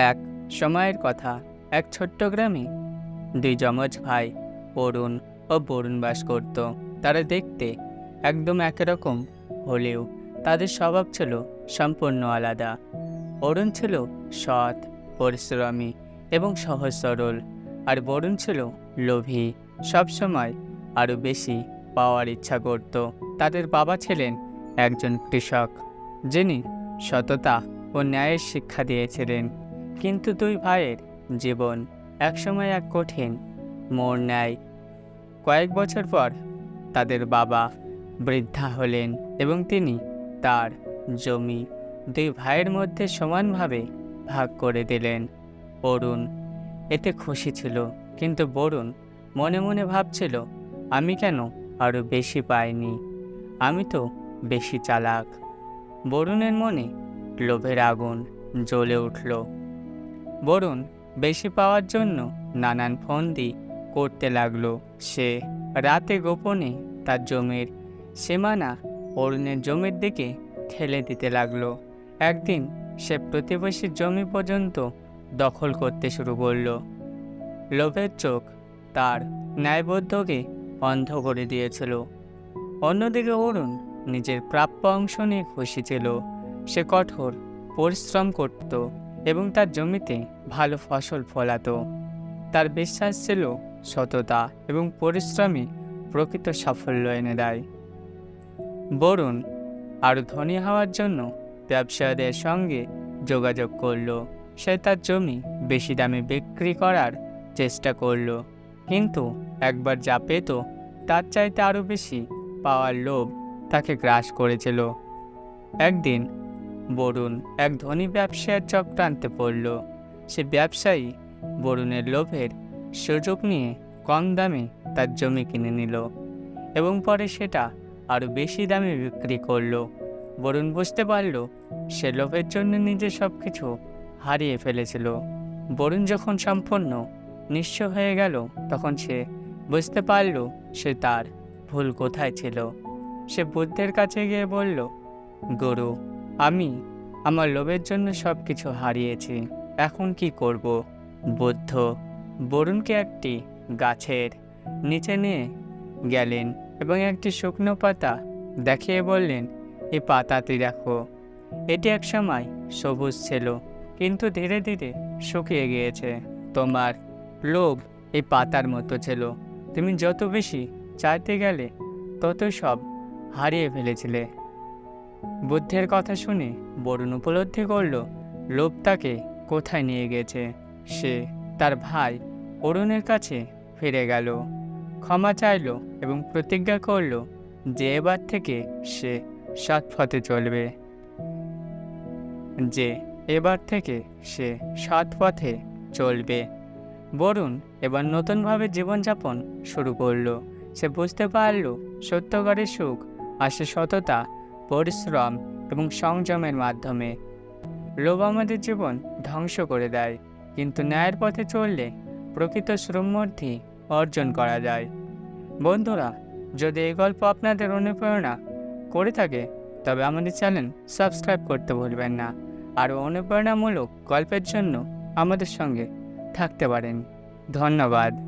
এক সময়ের কথা, এক ছোট্ট গ্রামে। দুই যমজ ভাই, অরুণ ও বরুণ বাস করত। তারা দেখতে একদম একরকম হলেও তাদের স্বভাব ছিল সম্পূর্ণ আলাদা। অরুণ ছিল সৎ, পরিশ্রমী এবং সহজ সরল, আর বরুণ ছিল লোভী সবসময় আরও বেশি পাওয়ার ইচ্ছা করত। তাদের বাবা ছিলেন একজন কৃষক, যিনি সততা ও ন্যায়ের শিক্ষা দিয়েছিলেন। কিন্তু দুই ভাইয়ের জীবন একসময় এক কঠিন মোড় নেয়। কয়েক বছর পর তাদের বাবা বৃদ্ধা হলেন এবং তিনি তার জমি দুই ভাইয়ের মধ্যে সমানভাবে ভাগ করে দিলেন। অরুণ এতে খুশি ছিল, কিন্তু বরুণ মনে মনে ভাবছিল, আমি কেন আরও বেশি পাইনি? আমি তো বেশি চালাক। বরুণের মনে লোভের আগুন জ্বলে উঠল। বরুণ বেশি পাওয়ার জন্য নানান ফন্দি করতে লাগল। সে রাতে গোপনে তার জমির সীমানা অরুণের জমির দিকে ঠেলে দিতে লাগল। একদিন সে প্রতিবেশীর জমি পর্যন্ত দখল করতে শুরু করল। লোভের চোখ তার ন্যায়বদ্ধকে অন্ধ করে দিয়েছিল। অন্যদিকে অরুণ নিজের প্রাপ্য অংশ নিয়ে খুশি ছিল। সে কঠোর পরিশ্রম করত। এবং তার জমিতে ভালো ফসল ফলাতো। তার বিশ্বাস ছিল সততা এবং পরিশ্রমী প্রকৃত সাফল্য এনে দেয়। বরুণ আরও ধনী হওয়ার জন্য ব্যবসায়ীদের সঙ্গে যোগাযোগ করল। সে তার জমি বেশি দামে বিক্রি করার চেষ্টা করল। কিন্তু একবার যা পেত, তার চাইতে আরও বেশি পাওয়ার লোভ তাকে গ্রাস করেছিল। একদিন বরুণ এক ধনী ব্যবসায়ের চক্রান্তে পড়ল। সে ব্যবসায়ী বরুণের লোভের সুযোগ নিয়ে কম দামে তার জমি কিনে নিল এবং পরে সেটা আরও বেশি দামে বিক্রি করল। বরুণ বুঝতে পারল, সে লোভের জন্য নিজে সব কিছু হারিয়ে ফেলেছিল। বরুণ যখন সম্পূর্ণ নিঃস্ব হয়ে গেল, তখন সে বুঝতে পারল সে তার ভুল কোথায় ছিল। সে বুদ্ধের কাছে গিয়ে বলল, গুরু আমি আমার লোভের জন্য সব কিছু হারিয়েছি। এখন কি করব? বুদ্ধ বরুণকে একটি গাছের নিচে নিয়ে গেলেন এবং একটি শুকনো পাতা দেখিয়ে বললেন এই পাতাটি দেখো। এটি এক সময় সবুজ ছিল, কিন্তু ধীরে ধীরে শুকিয়ে গিয়েছে। তোমার লোভ এই পাতার মতো ছিল। তুমি যত বেশি চাইতে গেলে তত সব হারিয়ে ফেলেছিলে। বুদ্ধের কথা শুনে বরুণ উপলব্ধি করল, লোভ তাকে কোথায় নিয়ে গেছে? সে তার ভাই অরুণের কাছে ফিরে গেল। ক্ষমা চাইল এবং প্রতিজ্ঞা করল যে এবার থেকে সে সৎ পথে চলবে। যে এবার থেকে সে সৎ পথে চলবে। বরুণ এবার নতুনভাবে জীবনযাপন শুরু করল। সে বুঝতে পারল সত্যকারের সুখ আসে সততা পরিশ্রম এবং সংযমের মাধ্যমে। লোভ আমাদের জীবন ধ্বংস করে দেয়, কিন্তু ন্যায়ের পথে চললে প্রকৃত শ্রমমূর্তি অর্জন করা যায়। বন্ধুরা, যদি এই গল্প আপনাদের অনুপ্রেরণা করে থাকে, তবে আমাদের চ্যানেল সাবস্ক্রাইব করতে ভুলবেন না আরও অনুপ্রেরণামূলক গল্পের জন্য আমাদের সঙ্গে থাকতে পারেন। ধন্যবাদ।